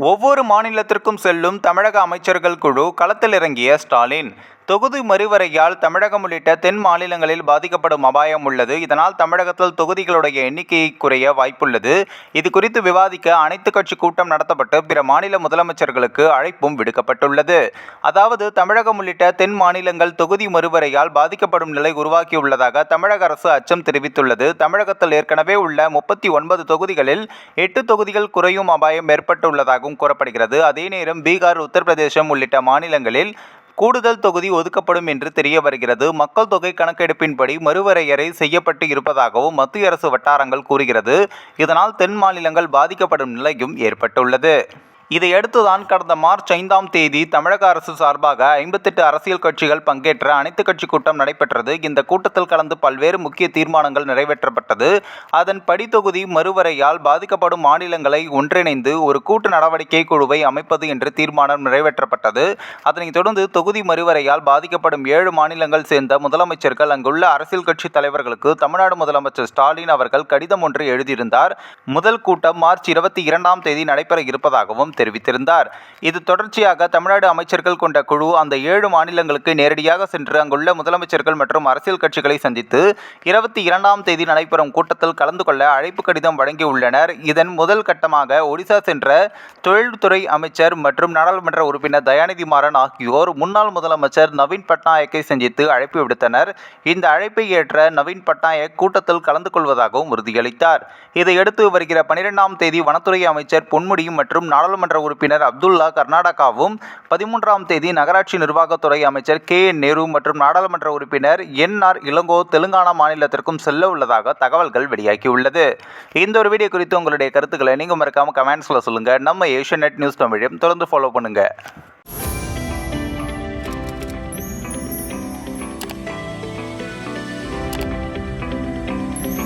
ஒவ்வொரு மாநிலத்திற்கும் செல்லும் தமிழக அமைச்சர்கள் குழு களத்தில் இறங்கிய ஸ்டாலின். தொகுதி மறுவரையால் தமிழகம் உள்ளிட்ட தென் மாநிலங்களில் பாதிக்கப்படும் அபாயம் உள்ளது. இதனால் தமிழகத்தில் தொகுதிகளுடைய எண்ணிக்கையை குறைய வாய்ப்புள்ளது. இது குறித்து விவாதிக்க அனைத்து கட்சி கூட்டம் நடத்தப்பட்டு பிற மாநில முதலமைச்சர்களுக்கு அழைப்பும் விடுக்கப்பட்டுள்ளது. அதாவது தமிழகம் உள்ளிட்ட தென் மாநிலங்கள் தொகுதி மறுவரையால் பாதிக்கப்படும் நிலை உருவாக்கியுள்ளதாக தமிழக அரசு அச்சம் தெரிவித்துள்ளது. தமிழகத்தில் ஏற்கனவே உள்ள முப்பத்தி ஒன்பது தொகுதிகளில் எட்டு தொகுதிகள் குறையும் அபாயம் ஏற்பட்டுள்ளதாகவும் கூறப்படுகிறது. அதே நேரம் பீகார் உத்தரப்பிரதேசம் உள்ளிட்ட மாநிலங்களில் கூடுதல் தொகுதி ஒதுக்கப்படும் என்று தெரிய வருகிறது. மக்கள் தொகை கணக்கெடுப்பின்படி மறுவரையறை செய்யப்பட்டு இருப்பதாகவும் மத்திய அரசு வட்டாரங்கள் கூறுகிறது. இதனால் தென் மாநிலங்கள் பாதிக்கப்படும் நிலையும் ஏற்பட்டுள்ளது. இதையடுத்துதான் கடந்த மார்ச் ஐந்தாம் தேதி தமிழக அரசு சார்பாக ஐம்பத்தெட்டு அரசியல் கட்சிகள் பங்கேற்ற அனைத்து கட்சி கூட்டம் நடைபெற்றது. இந்த கூட்டத்தில் கலந்து பல்வேறு முக்கிய தீர்மானங்கள் நிறைவேற்றப்பட்டது. அதன் படித்தொகுதி மறுவரையால் பாதிக்கப்படும் மாநிலங்களை ஒன்றிணைந்து ஒரு கூட்டு நடவடிக்கை குழுவை அமைப்பது என்று தீர்மானம் நிறைவேற்றப்பட்டது. அதனைத் தொடர்ந்து தொகுதி மறுவரையால் பாதிக்கப்படும் ஏழு மாநிலங்கள் சேர்ந்த முதலமைச்சர்கள் அங்குள்ள அரசியல் கட்சி தலைவர்களுக்கு தமிழ்நாடு முதலமைச்சர் ஸ்டாலின் அவர்கள் கடிதம் ஒன்று எழுதியிருந்தார். முதல் கூட்டம் மார்ச் இருபத்தி இரண்டாம் தேதி நடைபெற இருப்பதாகவும் தெரிவித்திருந்தார். இது தொடர்ச்சியாக தமிழ்நாடு அமைச்சர்கள் கொண்ட குழு அந்த ஏழு மாநிலங்களுக்கு நேரடியாக சென்று அங்குள்ள முதலமைச்சர்கள் மற்றும் அரசியல் கட்சிகளை சந்தித்து இருபத்தி இரண்டாம் தேதி நடைபெறும் கூட்டத்தில் கலந்து கொள்ள அழைப்பு கடிதம் வழங்கியுள்ளனர். இதன் முதல் கட்டமாக ஒடிசா சென்ற தொழில்துறை அமைச்சர் மற்றும் நாடாளுமன்ற உறுப்பினர் தயாநிதி மாறன் ஆகியோர் முன்னாள் முதலமைச்சர் நவீன் பட்நாயக்கை சந்தித்து அழைப்பு விடுத்தனர். இந்த அழைப்பை ஏற்ற நவீன் பட்நாயக் கூட்டத்தில் கலந்து கொள்வதாகவும் உறுதியளித்தார். இதையடுத்து வருகிற பனிரெண்டாம் தேதி வனத்துறை அமைச்சர் பொன்முடி மற்றும் நாடாளுமன்ற உறுப்பினர் அப்துல்லா கர்நாடகாவும் பதிமூன்றாம் தேதி நகராட்சி நிர்வாகத்துறை அமைச்சர் கே நேரு மற்றும் நாடாளுமன்ற உறுப்பினர் என் ஆர் இளங்கோ தெலுங்கானா மாநிலத்திற்கும் செல்ல உள்ளதாக தகவல்கள் வெளியாகியுள்ளது. இந்த ஒரு வீடியோ குறித்து உங்களுடைய கருத்துக்களை நீங்கள் மறக்காமல் கமெண்ட்ஸில் சொல்லுங்கள் நம்ம ஏஷியன் நெட் நியூஸ் தமிழையும் தொடர்ந்து ஃபாலோ பண்ணுங்கள்